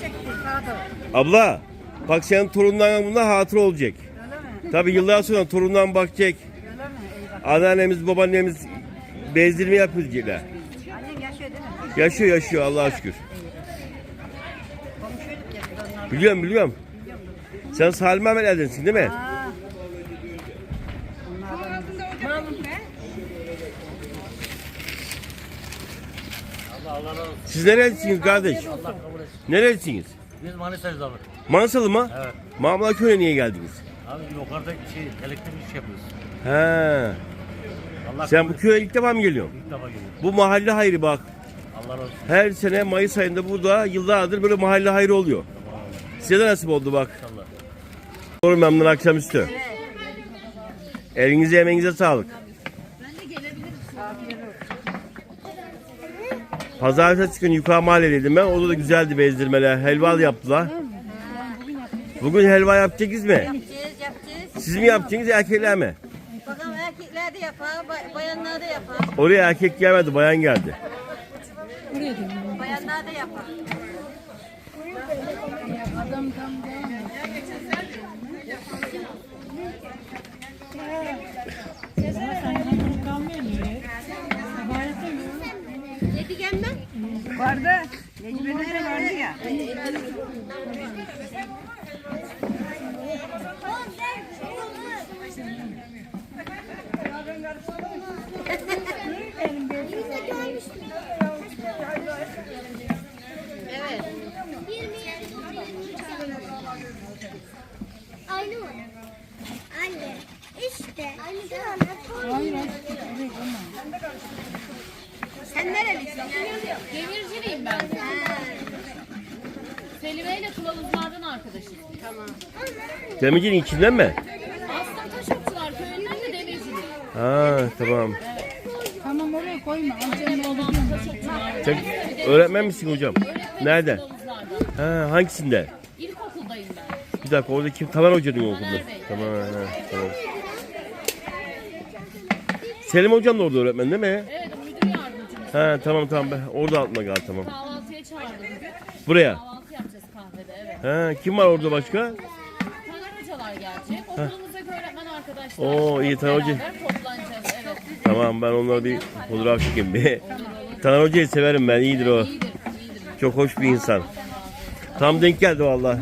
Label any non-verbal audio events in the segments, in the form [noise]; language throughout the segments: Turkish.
çektim. Pardon. Abla bak senin torunların bunda hatıra olacak. Tabi yıllar sonra torundan bakacak. Anneannemiz babaannemiz bezdirme yapacaklar. Yaşıyor? Yaşıyor Allah'a şükür. Biliyorum biliyorum. Sen Salim Mehmet'lerdensin değil mi? Aa. Siz nerelisiniz kardeş? Nerelisiniz? Biz Manisa'yız abi. Mansalı mı? Evet. Mamla Köy'e niye geldiniz? Abi yukarıda şey elektrik iş yapıyoruz. He. Allah Sen bu köye ilk defa mı geliyorsun? İlk defa geliyorum. Bu mahalle hayrı bak. Her sene Mayıs ayında burada yıllardır böyle mahalle hayrı oluyor. Size de nasip oldu bak. Doğru memnun akşamüstü. Elinize emeğinize sağlık. Pazartesi günü yukarı mahalleliydim ben. Orada da güzeldi bezdirmeler. Helva yaptılar. Bugün helva yapacaksınız mı? Yapacağız, yapacağız. Siz mi yapacaksınız erkekler mi? Bakalım erkekler de yapar, bay- bayanlar da yapar. Oraya erkek gelmedi bayan geldi. Bayanlar da yapar. Vardı. Necmiye'de vardı ya. Anda Hayır Sen nerelisin? Demirciliyim ben. Selime ile Kılavuzlardan arkadaşız. Tamam. Demircinin içinden mi? Aslında Taşokçular köyünden de demirciliyim. Ha tamam. Tamam oraya koyma. Amcanın oğlu Taşokçular. Sen öğretmen misin hocam? Nerede? Ha hangisinde? İlkokuldayım ben. Bir dakika orada kim? Taner Hoca değil mi okulda? Tamam, ha, tamam. Selim hocam da orada öğretmen değil mi? Evet müdür yardımcımız. Ha tamam tamam ben orada atma gal tamam. Kahvaltıya çağırdı bugün. Buraya. Kahvaltı yapacağız kahvede evet. Ha kim var orada başka? Taner hocalar gelecek. Okulumuzdaki öğretmen arkadaşlar. Oo, iyi, Taner Hoca. Beraber toplanacağız evet. Tamam ben onlara bir fotoğraf çekeyim bir. [laughs] Taner Hoca'yı severim ben iyidir o. İyidir, iyidir. Çok hoş bir insan. Tam denk geldi valla.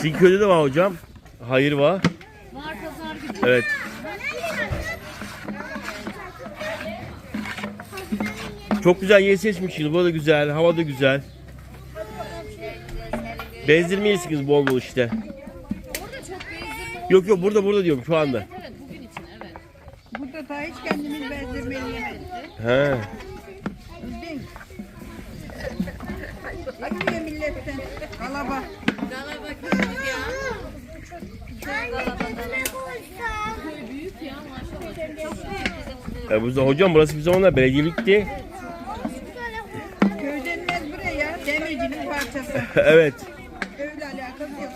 Sizin köyde de var hocam. Hayır var. Var pazar günü. Evet. Çok güzel yer seçmişsiniz. Bu da güzel. Hava da güzel. Bezdirmeyesiniz bol bol işte. Orada çok bezdirme Yok yok burada burada diyorum şu anda. Evet bugün için evet. Burada da hiç kendimiz bezdirmeyi yemedik. He. Yemiyor milletten. Kalaba. Büyük ya maşallah. E, bu da- hocam burası bir zamanlar belediyelikti. Köy denmez buraya. Demircinin parçası. [laughs] evet. Öyle alakası yok.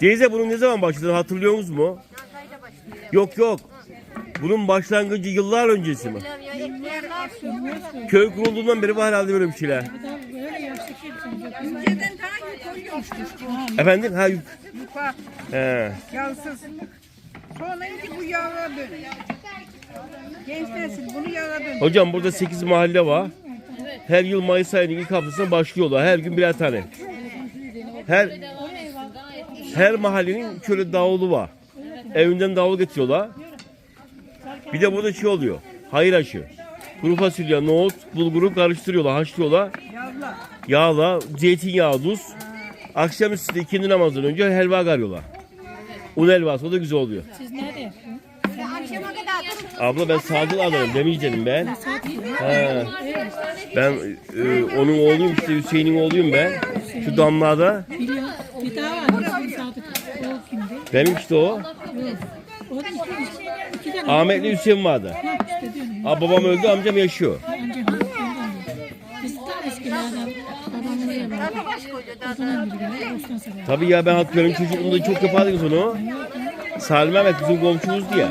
Teyze bunun ne zaman başladı hatırlıyor musunuz mu? Yok yok. Bunun başlangıcı yıllar öncesi mi? Köy kurulduğundan beri var herhalde böyle bir şeyler. Önceden daha iyi koyuyormuş. Efendim? Ha yuk. Yuka, He. yağsız. Sonra ince bu yağa dön. Genç nesil bunu yağa dön. Hocam burada 8 mahalle var. Her yıl Mayıs ayının ilk haftasına başlıyorlar. Her gün birer tane. Her her mahallenin şöyle davulu var. Evinden davul getiriyorlar. Bir de burada şey oluyor. Hayır aşı. Kuru fasulye, nohut, bulguru karıştırıyorlar, haşlıyorlar. Yağla, zeytinyağı, tuz. Akşamüstü ikindi namazından önce helva karıyorlar. Un helvası o da güzel oluyor. Siz nerede yapıyorsunuz? Abla ben Sadıl alırım demeyeceğim ben. Ha. Ben e, onun oğluyum işte Hüseyin'in oğluyum ben. Şu damlada. Biliyorum. Bir daha var. O? Benim işte o. Ahmetli Hüseyin vardı. Ha. Ha, babam öldü amcam yaşıyor. Tabii ya ben hatırlıyorum çocukluğumda çok yapardık onu. Salim Mehmet bizim komşumuzdu ya.